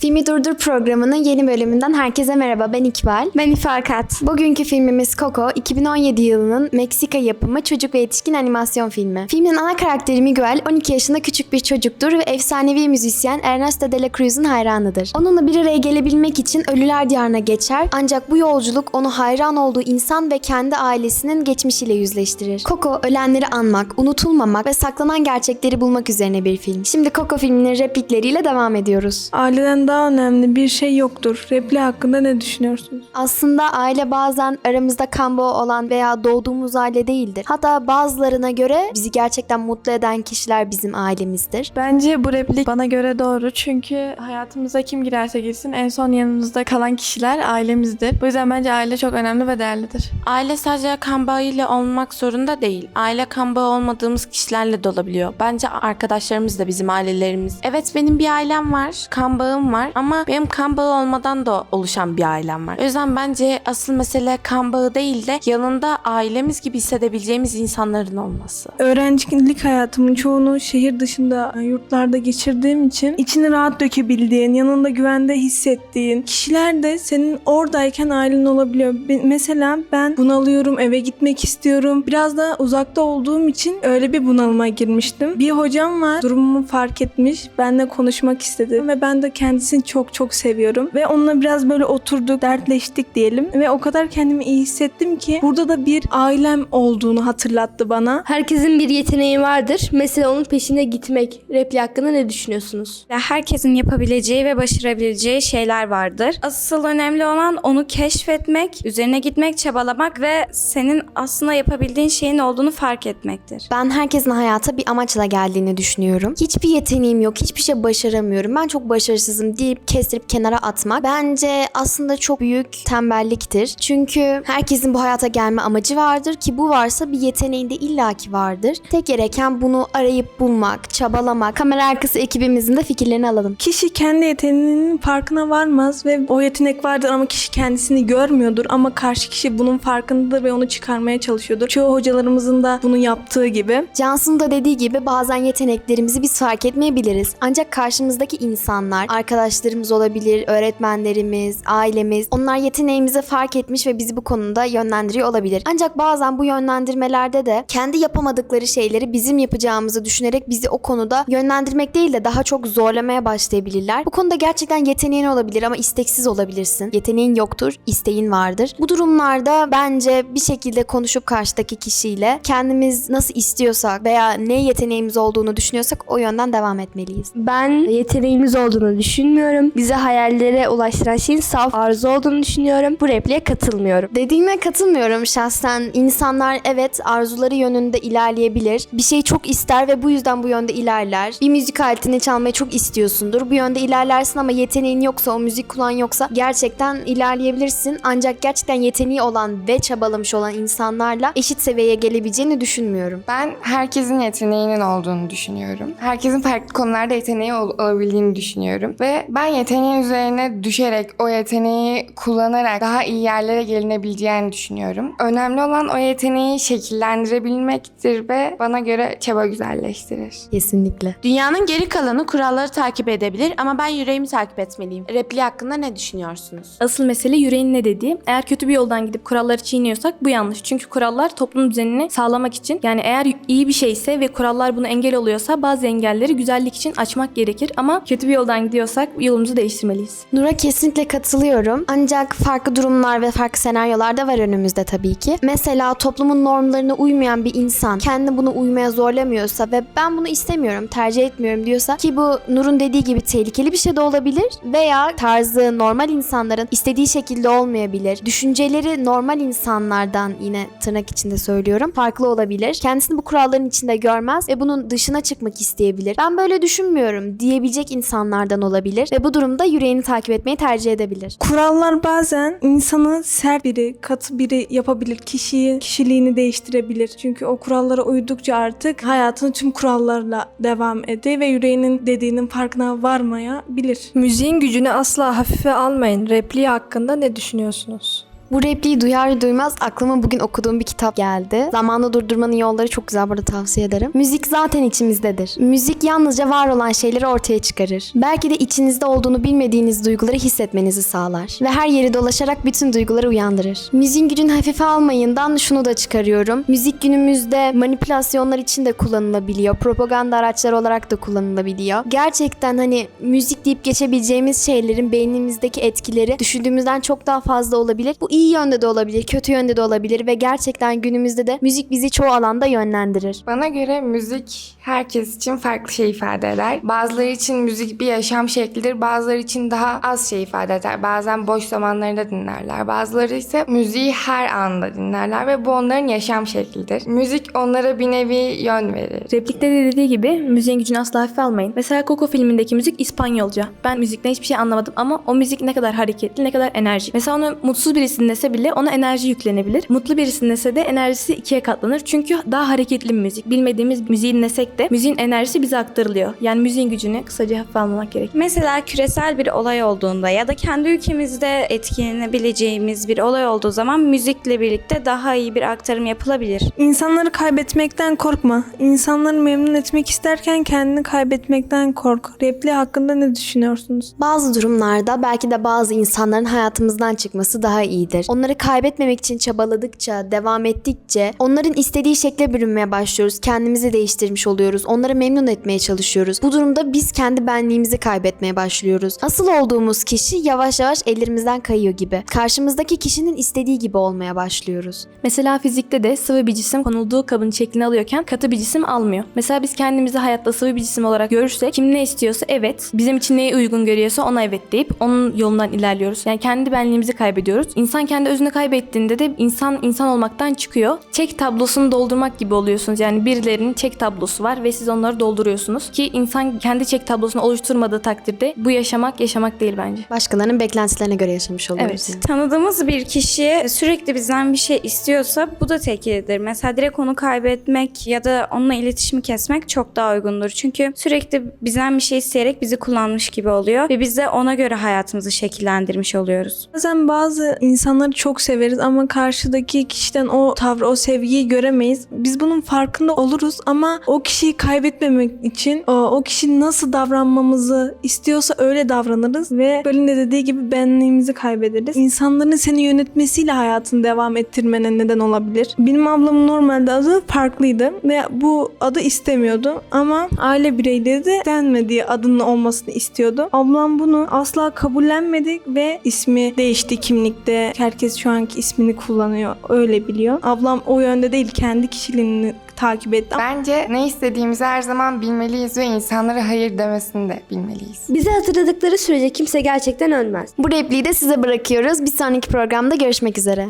Filmi Durdur programının yeni bölümünden herkese merhaba. Ben İkbal. Ben İfakat. Bugünkü filmimiz Coco, 2017 yılının Meksika yapımı çocuk ve yetişkin animasyon filmi. Filmin ana karakteri Miguel, 12 yaşında küçük bir çocuktur ve efsanevi müzisyen Ernesto de la Cruz'un hayranıdır. Onunla bir araya gelebilmek için Ölüler Diyarı'na geçer ancak bu yolculuk onu hayran olduğu insan ve kendi ailesinin geçmişiyle yüzleştirir. Coco, ölenleri anmak, unutulmamak ve saklanan gerçekleri bulmak üzerine bir film. Şimdi Coco filminin replikleriyle devam ediyoruz. Aileden daha önemli bir şey yoktur. Repli hakkında ne düşünüyorsunuz? Aslında aile bazen aramızda kan bağı olan veya doğduğumuz aile değildir. Hatta bazılarına göre bizi gerçekten mutlu eden kişiler bizim ailemizdir. Bence bu replik bana göre doğru çünkü hayatımıza kim girerse girsin en son yanımızda kalan kişiler ailemizdir. Bu yüzden bence aile çok önemli ve değerlidir. Aile sadece kan bağıyla olmak zorunda değil. Aile kan bağı olmadığımız kişilerle de olabiliyor. Bence arkadaşlarımız da bizim ailelerimiz. Evet benim bir ailem var, kan bağım var ama benim kan bağı olmadan da oluşan bir ailem var. O yüzden bence asıl mesele kan bağı değil de yanında ailemiz gibi hissedebileceğimiz insanların olması. Öğrencilik hayatımın çoğunu şehir dışında e, yurtlarda geçirdiğim için içini rahat dökebildiğin, yanında güvende hissettiğin kişiler de senin oradayken ailen olabiliyor. Mesela ben bunalıyorum, eve gitmek istiyorum. Biraz da uzakta olduğum için öyle bir bunalıma girmiştim. Bir hocam var, durumumu fark etmiş, benimle konuşmak istedi ve ben de kendisini çok çok seviyorum ve onunla biraz böyle oturduk, dertleştik diyelim ve o kadar kendimi iyi hissettim ki burada da bir ailem olduğunu hatırlattı bana. Herkesin bir yeteneği vardır. Mesela onun peşinde gitmek. Repli hakkında ne düşünüyorsunuz? Ya herkesin yapabileceği ve başarabileceği şeyler vardır. Asıl önemli olan onu keşfetmek, üzerine gitmek, çabalamak ve senin aslında yapabildiğin şeyin olduğunu fark etmektir. Ben herkesin hayata bir amaçla geldiğini düşünüyorum. Hiçbir yeteneğim yok, hiçbir şey başaramıyorum. Ben çok başarısızım deyip kestirip kenara atmak bence aslında çok büyük tembelliktir. Çünkü herkesin bu hayata gelme amacı vardır ki bu varsa bir yeteneğinde illaki vardır. Tek gereken bunu arayıp bulmak, çabalamak. Kamera arkası ekibimizin de fikirlerini alalım. Kişi kendi yeteneğinin farkına varmaz ve o yetenek vardır ama kişi kendisini görmüyordur ama karşı kişi bunun farkındadır ve onu çıkarmaya çalışıyordur. Çoğu hocalarımızın da bunu yaptığı gibi. Cansu'nun da dediği gibi bazen yeteneklerimizi biz fark etmeyebiliriz. Ancak karşımızdaki insanlar, arkadaşlarımız olabilir, öğretmenlerimiz, ailemiz, onlar yeteneğimizi fark etmiş ve bizi bu konuda yönlendiriyor olabilir. Ancak bazen bu yönlendirmelerde de kendi yapamadıkları şeyleri bizim yapacağımızı düşünerek bizi o konuda yönlendirmek değil de daha çok zorlamaya başlayabilirler. Bu konuda gerçekten yeteneğin olabilir ama isteksiz olabilirsin. Yeteneğin yoktur, isteğin vardır. Bu durumlarda bence bir şekilde konuşup karşıdaki kişiyle kendimiz nasıl istiyorsak veya ne yeteneğimiz olduğunu düşünüyorsak o yönden devam etmeliyiz. Ben yeteneğimiz olduğunu düşünmüyorum. Bize hayallere ulaştıran şeyin saf arzu olduğunu düşünüyorum. Bu repliğe katılmıyorum. Dediğine katılmıyorum şahsen. İnsanlar evet arzuları yönünde ilerleyebilir. Bir şeyi çok ister ve bu yüzden bu yönde ilerler. Bir müzik aletini çalmayı çok istiyorsundur. Bu yönde ilerlersin ama yeteneğin yoksa, o müzik kulağın yoksa gerçekten ilerleyebilirsin. Ancak gerçekten yeteneği olan ve çabalamış olan insanlarla eşit seviyeye gelebileceğini düşünmüyorum. Ben herkesin yeteneğinin olduğunu düşünüyorum. Herkesin farklı konularda yeteneği ol- olabildiğini düşünüyorum. Ve ben yeteneğin üzerine düşerek o yeteneği kullanarak daha iyi yerlere gelinebileceğini düşünüyorum. Önemli olan o yeteneği şekillendirebilmektir ve bana göre çaba güzelleştirir. Kesinlikle. Dünyanın geri kalanı kuralları takip edebilir ama ben yüreğimi takip etmeliyim. Repli hakkında ne düşünüyorsunuz? Asıl mesele yüreğin ne dediği. Eğer kötü bir yoldan gidip kuralları çiğniyorsak bu yanlış. Çünkü kurallar toplum düzenini sağlamak için yani eğer iyi bir şeyse ve kurallar bunu engel oluyorsa bazı engelleri güzellik için açmak gerekir. Ama kötü bir yoldan gidiyorsak yolumuzu değiştirmeliyiz. Nur'a kesinlikle katılıyorum. Ancak farklı durumlar ve farklı senaryolar da var önümüzde tabii ki. Mesela toplumun normlarına uymayan bir insan kendini bunu uymaya zorlamıyorsa ve ben bunu istemiyorum, tercih etmiyorum diyorsa ki bu Nur'un dediği gibi tehlikeli bir şey de olabilir veya tarzı normal insanların istediği şekilde olmayabilir. Düşünceleri normal insanlardan yine tırnak içinde söylüyorum farklı olabilir. Kendisini bu kuralların içinde görmez ve bunun dışına çıkmak isteyebilir. Ben böyle düşünmüyorum diyebilecek insanlardan olabilir ve bu durumda yüreğini takip etmeyi tercih edebilir. Kurallar bazen insanı sert biri, katı biri yapabilir. Kişiyi, kişiliğini değiştirebilir. Çünkü o kurallara uydukça artık hayatını tüm kurallarla devam ediyor ve yüreğinin dediğinin farkına varmaya bilir. Müziğin gücünü asla hafife almayın. Repliği hakkında ne düşünüyorsunuz? Bu repliği duyar duymaz aklıma bugün okuduğum bir kitap geldi. Zamanla durdurmanın yolları çok güzel burada tavsiye ederim. Müzik zaten içimizdedir. Müzik yalnızca var olan şeyleri ortaya çıkarır. Belki de içinizde olduğunu bilmediğiniz duyguları hissetmenizi sağlar. Ve her yeri dolaşarak bütün duyguları uyandırır. Müziğin gücünü hafife almayından şunu da çıkarıyorum. Müzik günümüzde manipülasyonlar için de kullanılabiliyor. Propaganda araçları olarak da kullanılabiliyor. Gerçekten hani müzik deyip geçebileceğimiz şeylerin beynimizdeki etkileri düşündüğümüzden çok daha fazla olabilir. Bu iyi yönde de olabilir, kötü yönde de olabilir ve gerçekten günümüzde de müzik bizi çoğu alanda yönlendirir. Bana göre müzik herkes için farklı şey ifade eder. Bazıları için müzik bir yaşam şeklidir, bazıları için daha az şey ifade eder. Bazen boş zamanlarında dinlerler. Bazıları ise müziği her anda dinlerler ve bu onların yaşam şeklidir. Müzik onlara bir nevi yön verir. Replikte de dediği gibi müziğin gücünü asla hafife almayın. Mesela Coco filmindeki müzik İspanyolca. Ben müzikten hiçbir şey anlamadım ama o müzik ne kadar hareketli, ne kadar enerjik. Mesela onu mutsuz birisi dinlese bile ona enerji yüklenebilir. Mutlu birisi dinlese de enerjisi ikiye katlanır. Çünkü daha hareketli bir müzik. Bilmediğimiz müziği dinlesek de müziğin enerjisi bize aktarılıyor. Yani müziğin gücünü kısaca hafife almamak gerek. Mesela küresel bir olay olduğunda ya da kendi ülkemizde etkilenebileceğimiz bir olay olduğu zaman müzikle birlikte daha iyi bir aktarım yapılabilir. İnsanları kaybetmekten korkma. İnsanları memnun etmek isterken kendini kaybetmekten kork. Repli hakkında ne düşünüyorsunuz? Bazı durumlarda belki de bazı insanların hayatımızdan çıkması daha iyidir. Onları kaybetmemek için çabaladıkça, devam ettikçe onların istediği şekle bürünmeye başlıyoruz. Kendimizi değiştirmiş oluyoruz. Onları memnun etmeye çalışıyoruz. Bu durumda biz kendi benliğimizi kaybetmeye başlıyoruz. Asıl olduğumuz kişi yavaş yavaş ellerimizden kayıyor gibi. Karşımızdaki kişinin istediği gibi olmaya başlıyoruz. Mesela fizikte de sıvı bir cisim konulduğu kabın şeklini alıyorken katı bir cisim almıyor. Mesela biz kendimizi hayatta sıvı bir cisim olarak görürsek kim ne istiyorsa evet, bizim için neyi uygun görüyorsa ona evet deyip onun yolundan ilerliyoruz. Yani kendi benliğimizi kaybediyoruz. İnsan kendi özünü kaybettiğinde de insan insan olmaktan çıkıyor. Çek tablosunu doldurmak gibi oluyorsunuz. Yani birilerinin çek tablosu var ve siz onları dolduruyorsunuz. Ki insan kendi çek tablosunu oluşturmadığı takdirde bu yaşamak yaşamak değil bence. Başkalarının beklentilerine göre yaşamış oluyoruz. Evet. yani. Tanıdığımız bir kişi sürekli bizden bir şey istiyorsa bu da tehlikelidir. Mesela direkt onu kaybetmek ya da onunla iletişimi kesmek çok daha uygundur. Çünkü sürekli bizden bir şey isteyerek bizi kullanmış gibi oluyor ve biz de ona göre hayatımızı şekillendirmiş oluyoruz. Bazen bazı insanları çok severiz ama karşıdaki kişiden o tavrı, o sevgiyi göremeyiz. Biz bunun farkında oluruz ama o kişiyi kaybetmemek için o, o kişi nasıl davranmamızı istiyorsa öyle davranırız ve Bölün de dediği gibi benliğimizi kaybederiz. İnsanların seni yönetmesiyle hayatını devam ettirmene neden olabilir. Benim ablamın normalde adı farklıydı ve bu adı istemiyordu ama aile bireyleri de denmediği adının olmasını istiyordu. Ablam bunu asla kabullenmedi ve ismi değişti kimlikte. Herkes şu anki ismini kullanıyor. Öyle biliyor. Ablam o yönde değil kendi kişiliğini takip etti. Bence ne istediğimizi her zaman bilmeliyiz ve insanlara hayır demesini de bilmeliyiz. Bizi hatırladıkları sürece kimse gerçekten ölmez. Bu repliği de size bırakıyoruz. Bir sonraki programda görüşmek üzere.